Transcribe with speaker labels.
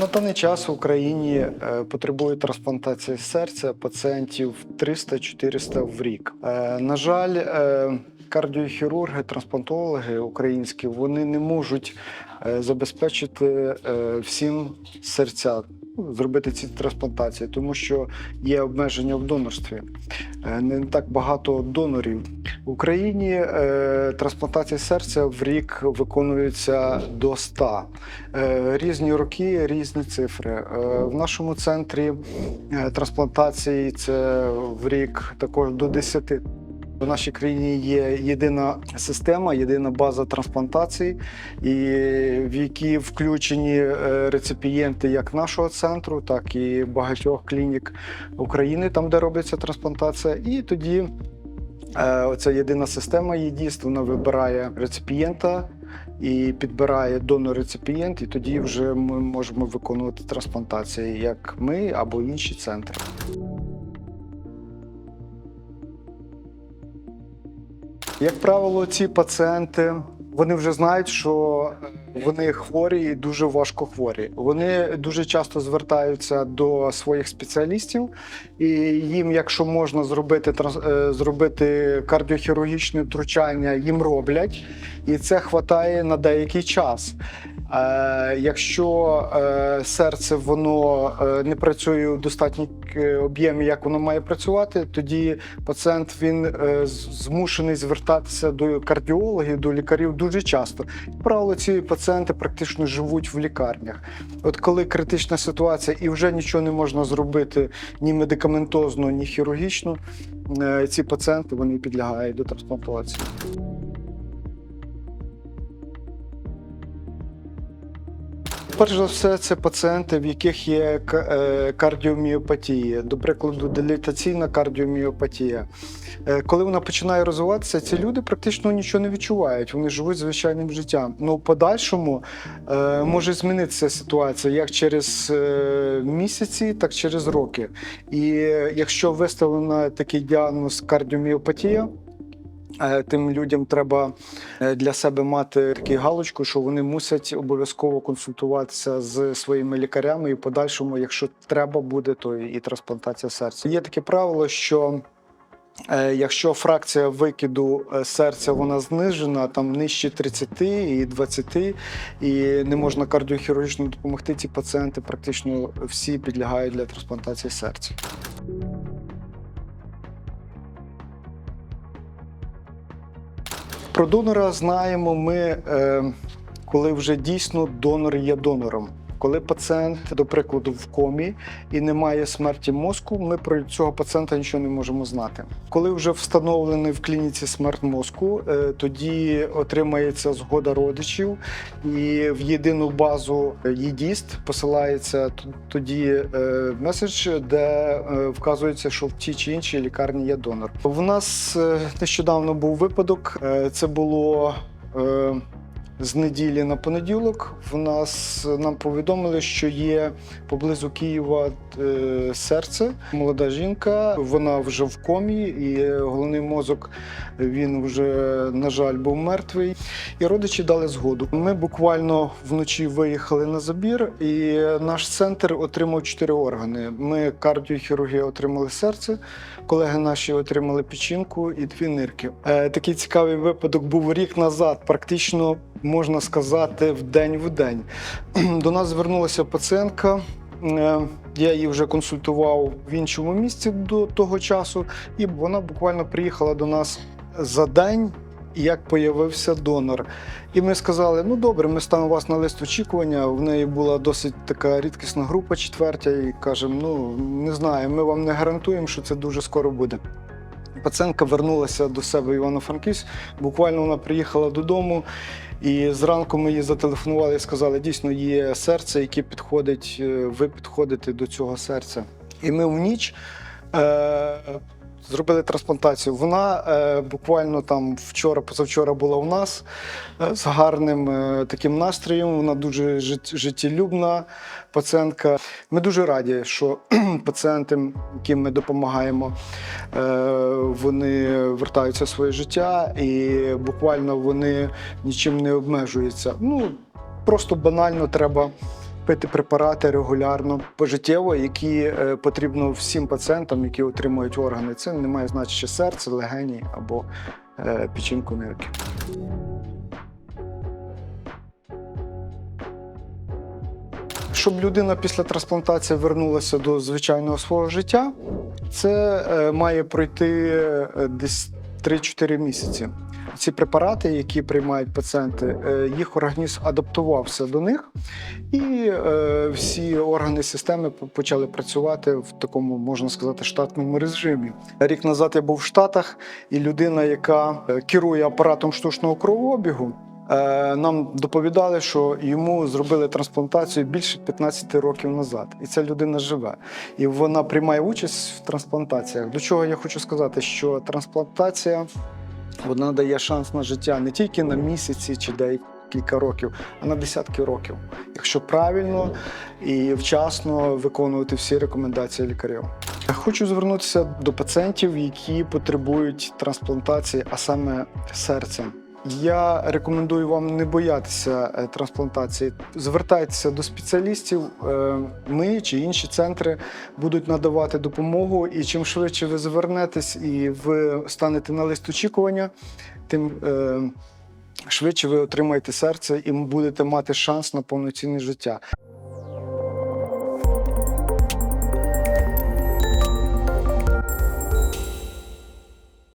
Speaker 1: На даний час в Україні е, потребує трансплантації серця пацієнтів 300-400 в рік. Е, На жаль, е, кардіохірурги, трансплантологи українські вони не можуть е, забезпечити е, всім серця. ну, Зробити ці трансплантації, тому що є обмеження в донорстві. Е, Не так багато донорів. В Україні трансплантація серця в рік виконується до 100. Е, різні роки, різні цифри. В нашому центрі трансплантації це в рік також до 10. В нашій країні є єдина система, єдина база трансплантацій, і в які включені е, реципієнти як нашого центру, так і багатьох клінік України, там де робиться трансплантація. І тоді е, оця єдина система ЄДІСТ, вона вибирає реципієнта і підбирає донор-реципієнт, і тоді вже ми можемо виконувати трансплантації, як ми або інші центри. Як правило, ці пацієнти вони вже знають, що е, вони хворі і дуже важко хворі. Вони дуже часто звертаються до своїх спеціалістів, і їм, якщо можна зробити е, зробити кардіохірургічне втручання, їм роблять, і це хватає на деякий час. Е, якщо е, серце воно е, не працює у достатній об'ємі, як воно має працювати, тоді пацієнт він змушений звертатися до кардіологів, до лікарів дуже часто. Правило, ці пацієнти практично живуть в лікарнях. От коли критична ситуація і вже нічого не можна зробити ні медикаментозно, ні хірургічно, ці пацієнти вони підлягають до трансплантації. Перш за все, це пацієнти, в яких є е, кардіоміопатія, до прикладу, дилатаційна кардіоміопатія. Е, Коли вона починає розвиватися, ці люди практично нічого не відчувають, вони живуть звичайним життям. Ну, подальшому е, може змінитися ситуація як через місяці, так і через роки. І якщо виставлено такий діагноз кардіоміопатія, Тим людям треба е, для себе мати таку галочку, що вони мусять обов'язково консультуватися з своїми лікарями і в подальшому, якщо треба буде, то і трансплантація серця. Є таке правило, що е, якщо фракція викиду е, серця вона знижена, там нижче 30 і 20, і не можна кардіохірургічно допомогти, ці пацієнти практично всі підлягають для трансплантації серця. Про донора знаємо ми, е, коли вже дійсно донор є донором. Коли пацієнт, до прикладу, в комі і немає смерті мозку, ми про цього пацієнта нічого не можемо знати. Коли вже встановлений в клініці смерть мозку, е, тоді отримається згода родичів, і в єдину базу ЄДІСТ посилається тоді е, меседж, де е, вказується, що в тій чи іншій лікарні є донор. В нас нещодавно був випадок. Це було. З неділі на понеділок в нас нам повідомили, що є поблизу Києва е, серце. Молода жінка, вона вже в комі, і головний мозок він вже, на жаль, був мертвий. І родичі дали згоду. Ми буквально вночі виїхали на забір, і наш центр отримав чотири органи. Ми кардіохірургія отримали серце, колеги наші отримали печінку і дві нирки. Е, такий цікавий випадок був рік назад, практично можна сказати, в день в день. До нас звернулася пацієнтка. Е, Я її вже консультував в іншому місці до того часу, і вона буквально приїхала до нас за день, як появився донор. І ми сказали: ну добре, ми ставимо вас на лист очікування. В неї була досить така рідкісна група, четвертя, і кажемо: ну не знаю, ми вам не гарантуємо, що це дуже скоро буде. Пацієнтка вернулася до себе Івано-Франківськ. Буквально вона приїхала додому, і зранку ми її зателефонували і сказали, дійсно є серце, яке підходить, е, ви підходите до цього серця. І ми в ніч. Е- Зробили трансплантацію. Вона е, буквально там вчора, позавчора була у нас е, з гарним е, таким настроєм. Вона дуже жит- життєлюбна пацієнтка. Ми дуже раді, що пацієнти, яким ми допомагаємо, е, вони вертаються в своє життя і буквально вони нічим не обмежуються. Ну просто банально треба пити препарати регулярно, пожиттєво, які е, потрібно всім пацієнтам, які отримують органи. Це не має значення серце, легені або е, печінку нирки. Щоб людина після трансплантації вернулася до звичайного свого життя, це е, має пройти десь 3-4 місяці. Ці препарати, які приймають пацієнти, е, їх організм адаптувався до них, і е, всі органи системи почали працювати в такому, можна сказати, штатному режимі. Рік назад я був в Штатах, і людина, яка е, керує апаратом штучного кровообігу, нам доповідали, що йому зробили трансплантацію більше 15 років назад, і ця людина живе. І вона приймає участь в трансплантаціях. До чого я хочу сказати, що трансплантація вона дає шанс на життя не тільки на місяці чи декілька років, а на десятки років, якщо правильно і вчасно виконувати всі рекомендації лікарів. Хочу звернутися до пацієнтів, які потребують трансплантації, а саме серцем. Я рекомендую вам не боятися е, трансплантації. Звертайтеся до спеціалістів. Е, Ми чи інші центри будуть надавати допомогу. І чим швидше ви звернетесь і ви станете на лист очікування, тим е, швидше ви отримаєте серце і будете мати шанс на повноцінне життя.